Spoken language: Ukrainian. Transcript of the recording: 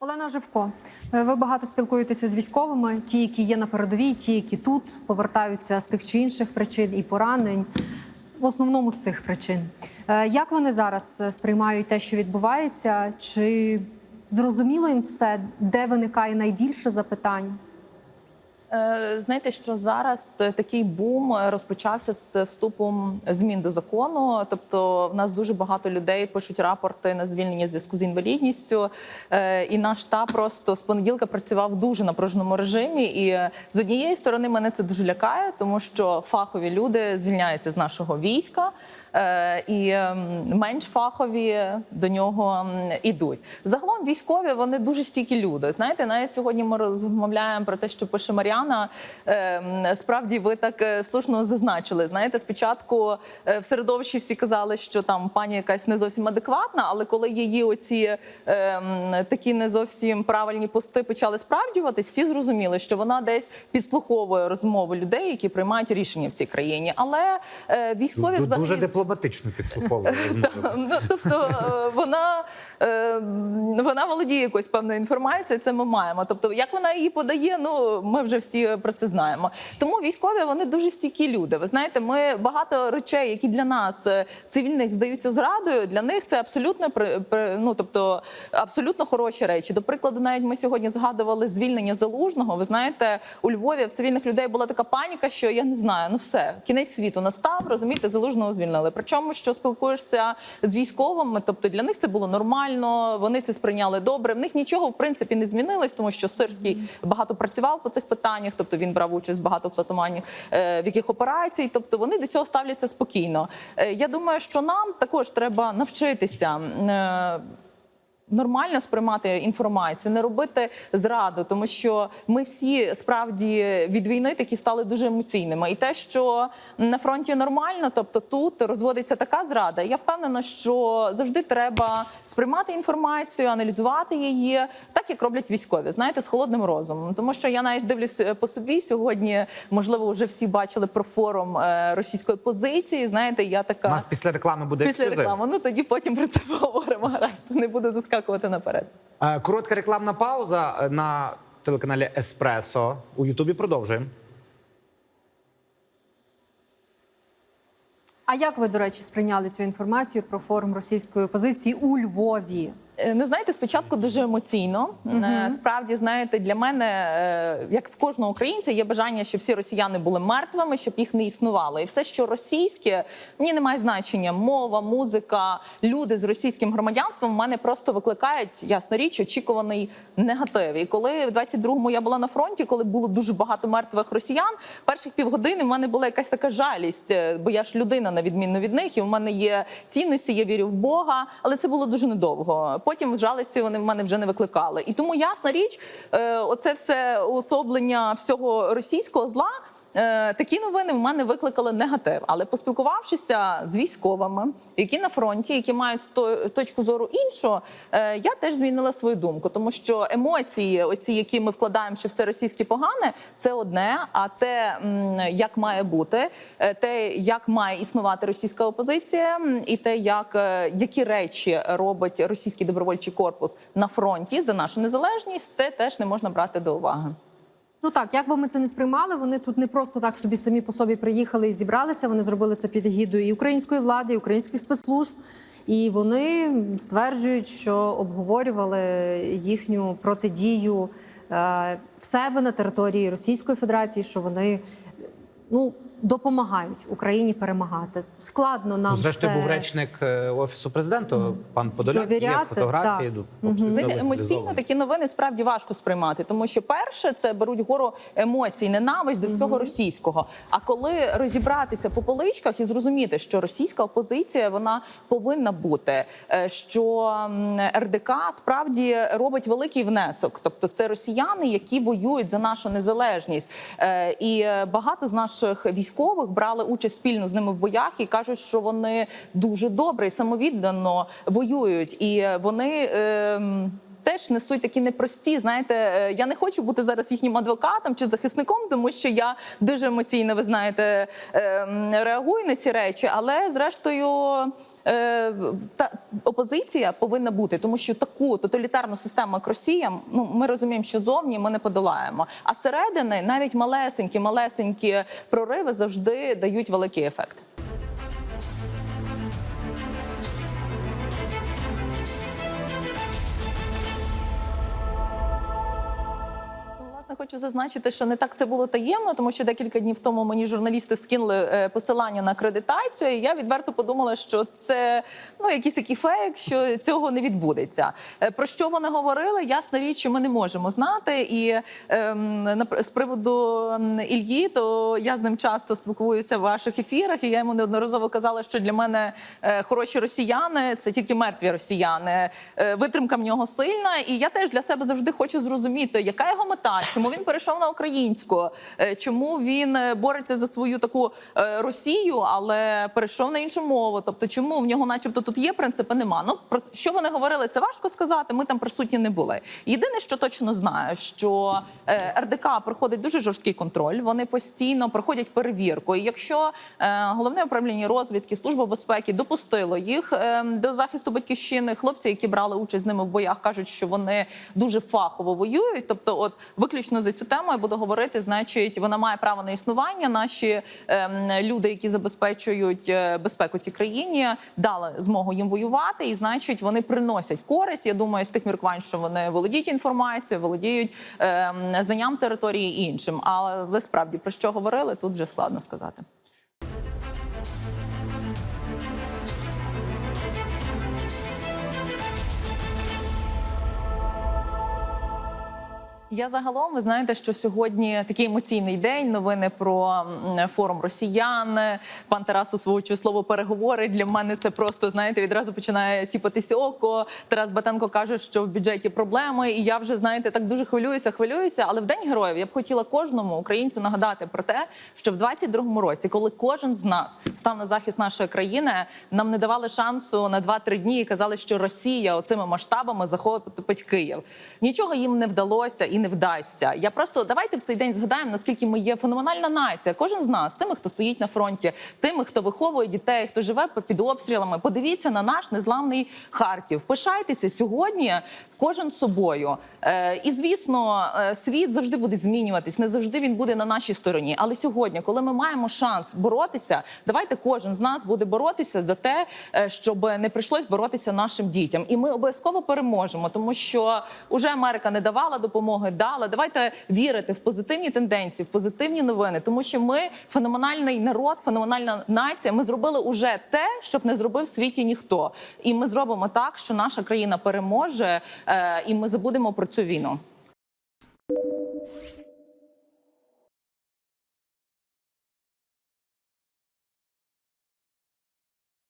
Олена Живко, е, ви багато спілкуєтеся з військовими, ті, які є на передовій, ті, які тут повертаються з тих чи інших причин і поранень, в основному з цих причин. Е, Як вони зараз е, сприймають те, що відбувається? Чи зрозуміло їм все, де виникає найбільше запитань? Е, Знаєте, що зараз е, такий бум е, розпочався з вступом змін до закону. Тобто, в нас дуже багато людей пишуть рапорти на звільнення зв'язку з інвалідністю. І наш штаб просто з понеділка працював дуже напруженому режимі. І з однієї сторони мене це дуже лякає, тому що фахові люди звільняються з нашого війська. Е, І ем, менш фахові до нього м, ідуть. Загалом військові вони дуже стійкі люди. Знаєте, навіть сьогодні ми розмовляємо про те, що пише Мар'яна. Ем, Справді, ви так е, слушно зазначили. Знаєте, спочатку е, в середовищі всі казали, що там пані якась не зовсім адекватна, але коли її оці ем, такі не зовсім правильні пости почали справдюватись, всі зрозуміли, що вона десь підслуховує розмови людей, які приймають рішення в цій країні. Але військові Дуже дипломатично підслуховує розмови. Ну, тобто е, вона, е, вона володіє якоюсь певною інформацією, це ми маємо. Тобто, як вона її подає, ну ми вже всі про це знаємо. Тому військові вони дуже стійкі люди. Ви знаєте, ми багато речей, які для нас е, цивільних здаються зрадою, для них це абсолютно ну, тобто абсолютно хороші речі. До прикладу, навіть ми сьогодні згадували звільнення залужного. Ви знаєте, у Львові в цивільних людей була така паніка, що я не знаю, ну все, кінець світу настав, розумієте, залужного звільнили. Причому, що спілкуєшся з військовими, тобто для них це було нормально, вони це сприйняли добре. В них нічого в принципі не змінилось, тому що Сирський багато працював по цих питаннях, тобто він брав участь в багато е, в яких операцій. Тобто вони до цього ставляться спокійно. Е, я думаю, що нам також треба навчитися. Нормально сприймати інформацію, не робити зраду, тому що ми всі справді від війни такі стали дуже емоційними. І те, що на фронті нормально, тобто тут розводиться така зрада. Я впевнена, що завжди треба сприймати інформацію, аналізувати її, так як роблять військові, знаєте, з холодним розумом. Тому що я навіть дивлюсь е, по собі сьогодні. Можливо, вже всі бачили про форум е, російської позиції. Знаєте, я така У нас після реклами буде після ексклюзив. реклами. Ну тоді потім про це поговоримо. Гаразд, не буду заскакувати наперед. Е, Коротка рекламна пауза е, на телеканалі Еспресо. У Ютубі продовжуємо. А як ви, до речі, сприйняли цю інформацію про форум російської опозиції у Львові? Е, Ну, знаєте, спочатку дуже емоційно. Е, Справді, знаєте, для мене, е, як в кожного українця, є бажання, щоб всі росіяни були мертвими, щоб їх не існувало. І все, що російське, мені не має значення. Мова, музика, люди з російським громадянством в мене просто викликають, ясна річ, очікуваний негатив. І коли в 22-му я була на фронті, коли було дуже багато мертвих росіян, перших півгодини в мене була якась така жалість, бо я ж людина на відміну від них, і в мене є цінності, я вірю в Бога, але це було дуже недовго. Потім жалості вони в мене вже не викликали. І тому ясна річ, е, оце все уособлення всього російського зла. Е, Такі новини в мене викликали негатив, але поспілкувавшися з військовими, які на фронті, які мають точку зору іншу, е, я теж змінила свою думку, тому що емоції, оці, які ми вкладаємо, що все російське погане, це одне. А те, як має бути, е, те, як має існувати російська опозиція, і те, як які речі робить російський добровольчий корпус на фронті за нашу незалежність, це теж не можна брати до уваги. Ну так, як би ми це не сприймали, вони тут не просто так собі самі по собі приїхали і зібралися. Вони зробили це під егідою і української влади, і українських спецслужб. І вони стверджують, що обговорювали їхню протидію е, в себе на території Російської Федерації, що вони ну допомагають Україні перемагати. Складно нам Ну, Зрештою, це... був речник е, офісу президента, пан Подоляк. Є фотографії. так. абсолютно емоційно такі новини справді важко сприймати, тому що перше це беруть гору емоцій, ненависть до всього російського. А коли розібратися по поличках і зрозуміти, що російська опозиція вона повинна бути, е, що РДК справді робить великий внесок, тобто це росіяни, які воюють за нашу незалежність, Е, і багато з наших військових брали участь спільно з ними в боях і кажуть, що вони дуже добре і самовіддано воюють, і е, вони. ем, теж несуть такі непрості. Знаєте, е, я не хочу бути зараз їхнім адвокатом чи захисником, тому що я дуже емоційно, ви знаєте, ем, реагую на ці речі. Але зрештою, е, та опозиція повинна бути, тому що таку тоталітарну систему, як Росія, ну ми розуміємо, що зовні ми не подолаємо. А зсередини навіть малесенькі, малесенькі прориви завжди дають великий ефект. Хочу зазначити, що не так це було таємно, тому що декілька днів тому мені журналісти скинули е, посилання на акредитацію. І я відверто подумала, що це ну якийсь такий фейк, що цього не відбудеться. Е, Про що вони говорили? Ясна річ, ми не можемо знати. І ем, з приводу Ільї, то я з ним часто спілкуюся в ваших ефірах, і я йому неодноразово казала, що для мене е, хороші росіяни це тільки мертві росіяни. Витримка в нього сильна, і я теж для себе завжди хочу зрозуміти, яка його мета, чому він перейшов на українську, е, чому він е, бореться за свою таку е, Росію, але перейшов на іншу мову. Тобто, чому в нього, начебто, тут є принципи, нема. Ну про що вони говорили, це важко сказати. Ми там присутні не були. Єдине, що точно знаю, що РДК проходить дуже жорсткий контроль. Вони постійно проходять перевірку. І якщо головне управління розвідки, служба безпеки допустило їх до захисту батьківщини, хлопці, які брали участь з ними в боях, кажуть, що вони дуже фахово воюють. Тобто, от виключно за цю тему я буду говорити, значить, вона має право на існування. Наші ем, люди, які забезпечують е, безпеку цій країні, дали змогу їм воювати, і значить, вони приносять користь. Я думаю, з тих міркувань, що вони володіють інформацією, володіють ем, знанням території і іншим. Але ви справді про що говорили, тут вже складно сказати. Я загалом, ви знаєте, що сьогодні такий емоційний день. Новини про форум росіян. Пан Тарас свого число переговори. Для мене це просто знаєте, відразу починає сіпатись око. Тарас Батенко каже, що в бюджеті проблеми, і я вже знаєте, так дуже хвилююся, хвилююся. Але в день героїв я б хотіла кожному українцю нагадати про те, що в 22-му році, коли кожен з нас став на захист нашої країни, нам не давали шансу на 2-3 дні і казали, що Росія оцими масштабами захопить Київ. Нічого їм не вдалося і не вдасться. Я просто давайте в цей день згадаємо, наскільки ми є феноменальна нація. Кожен з нас, тими, хто стоїть на фронті, тими, хто виховує дітей, хто живе під обстрілами. Подивіться на наш незламний Харків. Пишайтеся сьогодні. Кожен собою, е, і звісно, е, світ завжди буде змінюватись. Не завжди він буде на нашій стороні. Але сьогодні, коли ми маємо шанс боротися, давайте кожен з нас буде боротися за те, е, щоб не прийшлось боротися нашим дітям. І ми обов'язково переможемо, тому що уже Америка не давала допомоги, дала. Давайте вірити в позитивні тенденції, в позитивні новини, тому що ми феноменальний народ, феноменальна нація. Ми зробили уже те, щоб не зробив в світі ніхто. І ми зробимо так, що наша країна переможе, е, і ми забудемо про цю війну.